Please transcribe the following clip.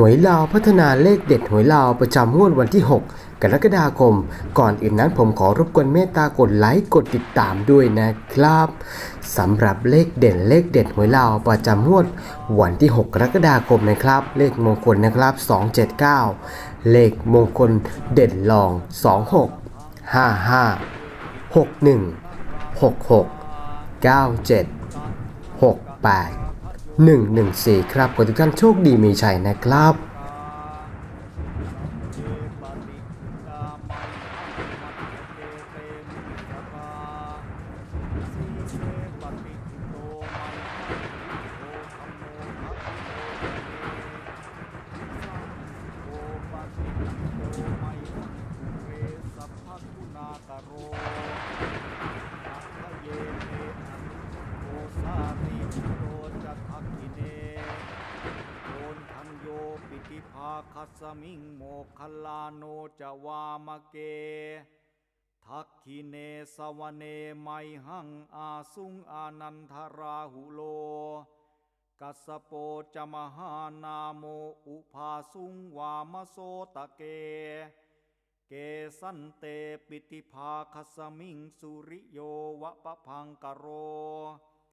หวยลาวพัฒนาเลขเด็ดหวยลาวประจำงวดวันที่ 6 กรกฎาคม ก่อนอื่นนั้นผมขอรบกวนเมตตากดไลค์กดติดตามด้วยนะครับสำหรับเลขเด่นเลขเด็ดหวยลาวประจำงวดวันที่ 6 กรกฎาคมนะครับ เลขมงคลนะครับ 279 เลขมงคลเด่นรอง 26 55 61 66 97 68 114 ครับขอทุกท่านโชคดีมีชัยนะครับ คัสมิงโมคคัลลาโนจวามเก ทักขิเนสวเนไมหังอาสุงอานันทราหุโล กัสโปจมหานาโมอุภาสุงวามโสตะเก เกสันเตปิติภาคัสมิงสุริโยวะปะพังกโร